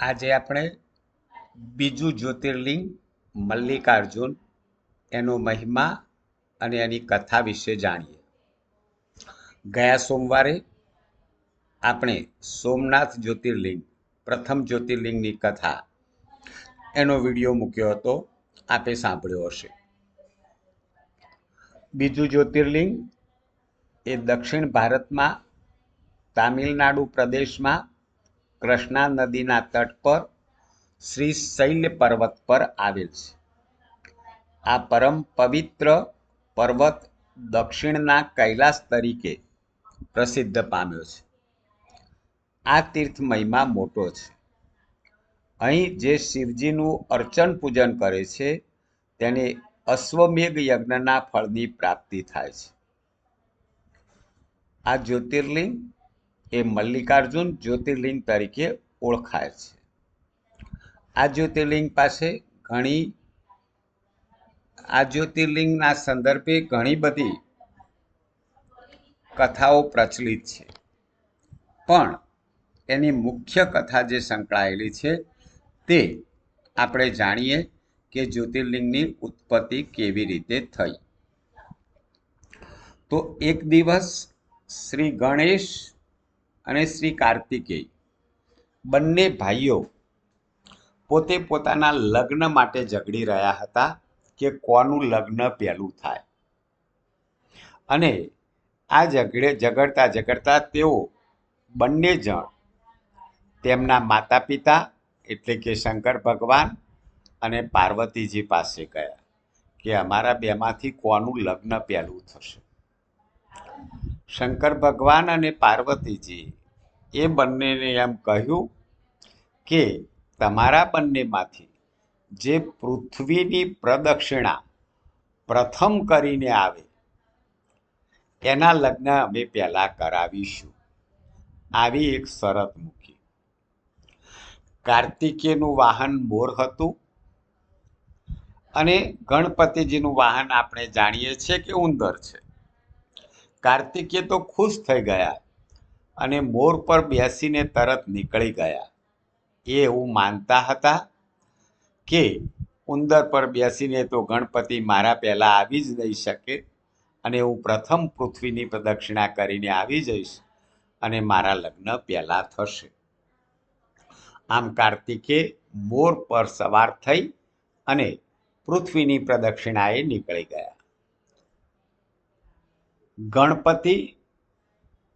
આજે આપણે બીજું જ્યોતિર્લિંગ મલ્લિકાર્જુન, એનો મહિમા અને એની કથા વિશે જાણીએ. ગયા સોમવારે આપણે સોમનાથ જ્યોતિર્લિંગ, પ્રથમ જ્યોતિર્લિંગની કથા, એનો વીડિયો મૂક્યો હતો, આપે સાંભળ્યો હશે. બીજું જ્યોતિર્લિંગ એ દક્ષિણ ભારતમાં, તામિલનાડુ પ્રદેશમાં કૃષ્ણા નદીના તટ પર શ્રી શૈલ્ય પર્વત પર આવેલ છે. આ પરમ પવિત્ર પર્વત દક્ષિણના કૈલાસ તરીકે પ્રસિદ્ધ પામ્યો છે. આ તીર્થ મહિમા મોટો છે. અહીં જે શિવજીનું અર્ચન પૂજન કરે છે, તેને અશ્વમેઘ યજ્ઞના ફળની પ્રાપ્તિ થાય છે. આ જ્યોતિર્લિંગ એ મલ્લિકાર્જુન જ્યોતિર્લિંગ તરીકે ઓળખાય છે. આ જ્યોતિર્લિંગ પાસે ઘણી, આ જ્યોતિર્લિંગના સંદર્ભે ઘણી બધી કથાઓ પ્રચલિત છે. પણ એની મુખ્ય કથા જે સંકળાયેલી છે તે આપણે જાણીએ કે જ્યોતિર્લિંગની ઉત્પત્તિ કેવી રીતે થઈ. તો એક દિવસ શ્રી ગણેશ અને શ્રી કાર્તિકેય. બંને ભાઈઓ પોતે પોતાના લગ્ન માટે ઝઘડી રહ્યા હતા કે કોનું લગ્ન પહેલું થાય. અને આ ઝઘડે ઝઘડતા ઝઘડતા તેઓ બંને જણ તેમના માતા પિતા એટલે કે શંકર ભગવાન અને પાર્વતીજી પાસે ગયા કે અમારા બેમાંથી કોનું લગ્ન પહેલું થશે. શંકર ભગવાન અને પાર્વતીજી એ બંનેને એમ કહ્યું કે તમારા બંનેમાંથી જે પૃથ્વીની પ્રદક્ષિણા પ્રથમ કરીને આવે, એના લગ્ન અમે પહેલાં કરાવીશું. આવી એક શરત મૂકી. કાર્તિકેયનું વાહન મોર હતું અને ગણપતિજીનું વાહન આપણે જાણીએ છીએ કે ઉંદર છે. કાર્તિકેય તો ખુશ થઈ ગયા અને મોર પર બેસીને તરત નીકળી ગયા. એ એવું માનતા હતા કે ઉંદર પર બેસીને તો ગણપતિ મારા પહેલાં આવી જ નહીં શકે અને હું પ્રથમ પૃથ્વીની પ્રદક્ષિણા કરીને આવી જઈશ અને મારા લગ્ન પહેલાં થશે. આમ કાર્તિકે મોર પર સવાર થઈ અને પૃથ્વીની પ્રદક્ષિણાએ નીકળી ગયા. ગણપતિ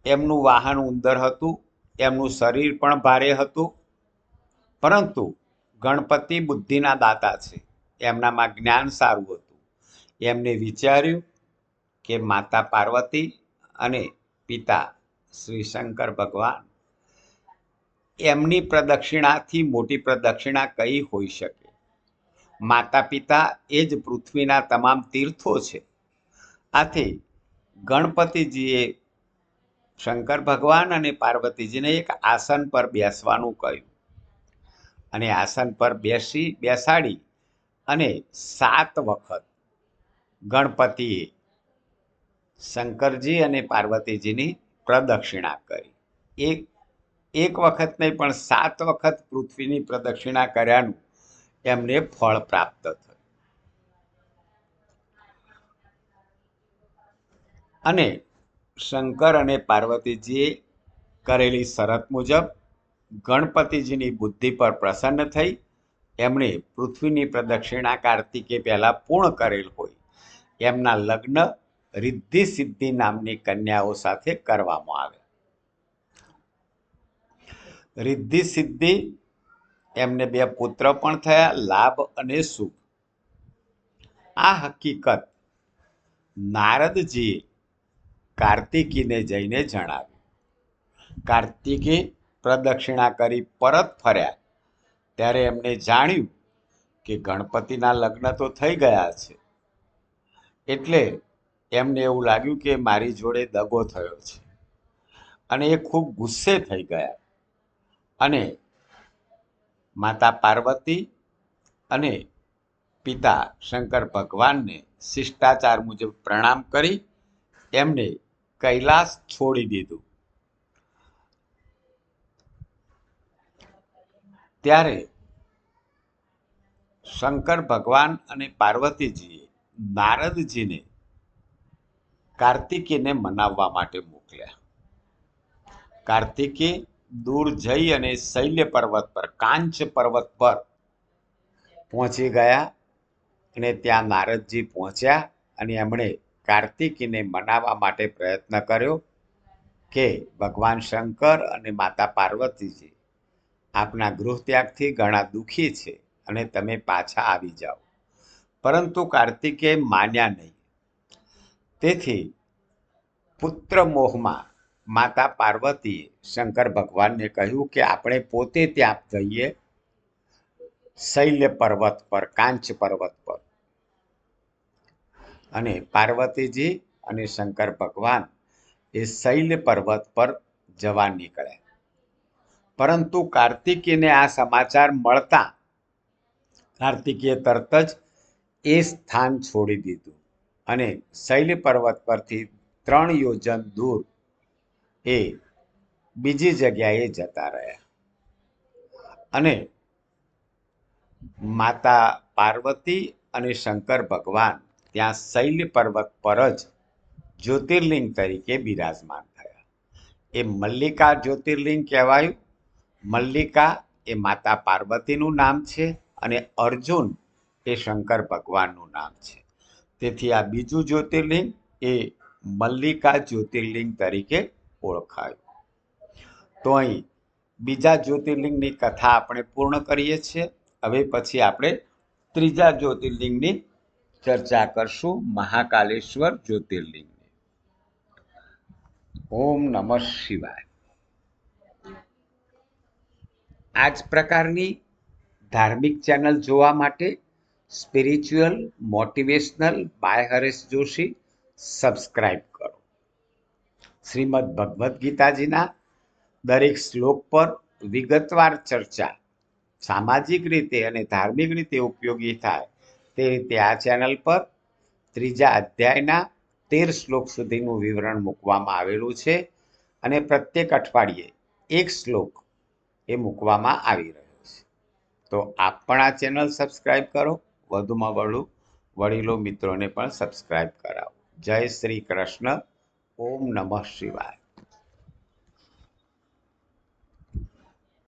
એમનું વાહન ઉંદર હતું, એમનું શરીર પણ ભારે હતું. પરંતુ ગણપતિ બુદ્ધિના દાતા છે, એમનામાં જ્ઞાન સારું હતું. એમને વિચાર્યું કે માતા પાર્વતી અને પિતા શ્રી શંકર ભગવાન એમની પ્રદક્ષિણાથી મોટી પ્રદક્ષિણા કઈ હોઈ શકે? માતા પિતા એ જ પૃથ્વીના તમામ તીર્થો છે. આથી ગણપતિજીએ શંકર ભગવાન અને પાર્વતીજીને એક આસન પર બેસવાનું કહ્યું. અને આસન પર બેસી, બેસાડી અને સાત વખત ગણપતિએ શંકરજી અને પાર્વતીજીની પ્રદક્ષિણા કરી. એક એક વખત નહીં પણ સાત વખત પૃથ્વીની પ્રદક્ષિણા કર્યાનું એમને ફળ પ્રાપ્ત થયું. અને શંકર અને પાર્વતીજીએ કરેલી શરત મુજબ ગણપતિજીની બુદ્ધિ પર પ્રસન્ન થઈ. એમણે પૃથ્વીની પ્રદક્ષિણા કાર્તિકે પહેલાં પૂર્ણ કરેલ હોય. એમના લગ્ન રિદ્ધિ સિદ્ધિ નામની કન્યાઓ સાથે કરવામાં આવે. રિદ્ધિ સિદ્ધિ એમને બે પુત્ર પણ થયા, લાભ અને સુખ. આ હકીકત નારદજીએ કાર્તિકીને જઈને જણાવ્યું. કાર્તિકી પ્રદક્ષિણા કરી પરત ફર્યા. ત્યારે એમને જાણ્યું કે ગણપતિના લગ્ન તો થઈ ગયા છે. એટલે એમને એવું લાગ્યું કે મારી જોડે દગો થયો છે. અને એ ખૂબ ગુસ્સે થઈ ગયા. અને માતા પાર્વતી અને પિતા શંકર ભગવાનને શિષ્ટાચાર મુજબ પ્રણામ કરી. એમને કૈલાસ છોડી દીધું. ત્યારે શંકર ભગવાન અને પાર્વતીજીએ નારદજીને કાર્તિકીને મનાવવા માટે મોકલ્યા. કાર્તિકી દૂર જઈ અને શૈલ્ય પર્વત પર, કાંચ પર્વત પર પહોંચી ગયા અને ત્યાં નારદજી પહોંચ્યા અને એમણે કાર્તિકીને મનાવવા માટે પ્રયત્ન કર્યો કે ભગવાન શંકર અને માતા પાર્વતીજી આપના ગૃહ ત્યાગથી ઘણા દુઃખી છે અને તમે પાછા આવી જાઓ. પરંતુ કાર્તિકે માન્યા નહીં. તેથી પુત્ર મોહમાં માતા પાર્વતીએ શંકર ભગવાનને કહ્યું કે આપણે પોતે ત્યાં જઈએ શૈલ્ય પર્વત પર, કાંચ પર્વત પર. અને પાર્વતીજી અને શંકર ભગવાન એ શૈલ્ય પર્વત પર જવા નીકળ્યા પરંતુ કાર્તિકીને આ સમાચાર મળતા કાર્તિકીએ તરત જ એ સ્થાન છોડી દીધું અને શૈલ્ય પર્વત પરથી ત્રણ યોજન દૂર એ બીજી જગ્યાએ જતા રહ્યા. અને માતા પાર્વતી અને શંકર ભગવાન ત્યાં શૈલ્ય પર્વત પર જ જ્યોતિર્લિંગ તરીકે બિરાજમાન થયા. એ મલ્લિકા જ્યોતિર્લિંગ કહેવાયું. મલ્લિકા એ માતા પાર્વતીનું નામ છે અને અર્જુન એ શંકર ભગવાનનું નામ છે. તેથી આ બીજું જ્યોતિર્લિંગ એ મલ્લિકા જ્યોતિર્લિંગ તરીકે ઓળખાયું. તો અહીં બીજા જ્યોતિર્લિંગની કથા આપણે પૂર્ણ કરીએ છીએ. હવે પછી આપણે ત્રીજા જ્યોતિર્લિંગની ચર્ચા કરશું મહાકાલેશ્વર જ્યોતિર્લિંગની. ઓમ નમ શિવાય. આ જ પ્રકારની ધાર્મિક ચેનલ જોવા માટે spiritual, motivational, by Haresh Joshi subscribe કરો. શ્રીમદ ભગવદ્ ગીતાજીના દરેક શ્લોક પર વિગતવાર ચર્ચા સામાજિક રીતે અને ધાર્મિક રીતે ઉપયોગી થાય. તે રીતે આ ચેનલ પર ત્રીજા અધ્યાયના તેર શ્લોક સુધીનું વિવરણ મૂકવામાં આવેલું છે અને પ્રત્યેક અઠવાડિયે એક શ્લોક એ મૂકવામાં આવી રહ્યો છે. તો આપ પણ આ ચેનલ સબસ્ક્રાઇબ કરો. વધુમાં વધુ વડીલો મિત્રોને પણ સબસ્ક્રાઇબ કરાવો. જય શ્રી કૃષ્ણ. ઓમ નમઃ શિવાય.